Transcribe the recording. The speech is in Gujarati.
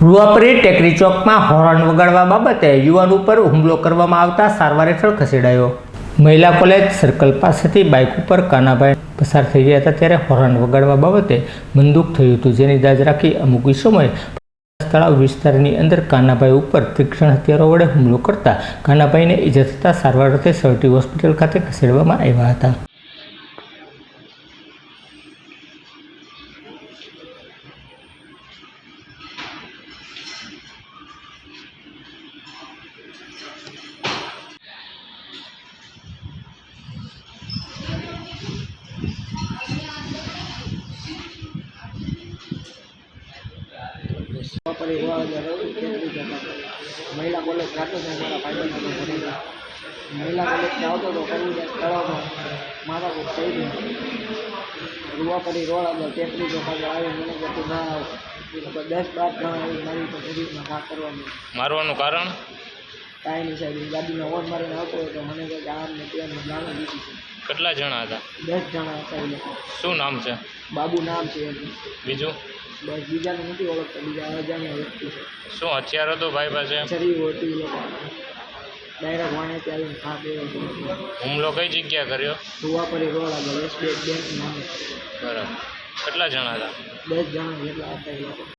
રૂવાપરી ટેકરી ચોકમાં હોર્ન વગાડવા બાબતે યુવાન ઉપર હુમલો કરવામાં આવતા સારવાર હેઠળ ખસેડાયો. મહિલા કોલેજ સર્કલ પાસેથી બાઇક ઉપર કાનાભાઈ પસાર થઈ ગયા હતા ત્યારે હોર્ન વગાડવા બાબતે બંદૂક થયું હતું. જેની દાજ રાખી અમુક સમયે તળાવ વિસ્તારની અંદર કાનાભાઈ ઉપર તીક્ષ્ણ હથિયારો વડે હુમલો કરતા કાનાભાઈને ઈજા થતાં સારવાર અર્થે સર્ટી હોસ્પિટલ ખાતે ખસેડવામાં આવ્યા હતા. મહિલા કોલેજ જાતો હતો મારા ભાઈબંધ ભણીને. મહિલા કોલેજ આવતો હતો કરવું તળાવમાં. મારા કોઈ થઈ ગયું રૂવાપરી રોડ આગળ ટેકરી જો પાછળ આવી મને કીધું ના આવ. દસ બાર જણા આવી મારી તો શરીરમાં ઘા કરવાનું. મારવાનું કારણ? કાંઈ નહીં સાહેબ ગાડીનો ઓન મારીને આવતો હોય તો મને કહે કે આમ ને તેમ જાણો દીધી છે. કેટલા જણા હતા? દસ જણા હતા શું નામ છે? બાબુ નામ છે બીજું? બસ બીજાને નથી ઓળખતા બીજા અજાણ્યા વ્યક્તિ છે. શું હથિયાર હતો ભાઈ પાસે? હતી લોકો. ડાયરેક્ટ વાણે ત્યાં ખા હુમલો કઈ જગ્યા કર્યો? સુવાપરી રોડ આગળ એસબીઆઈ બેંક નામે. બરાબર. કેટલા જણા હતા? દસ જણા જેટલા હતા એ લોકો.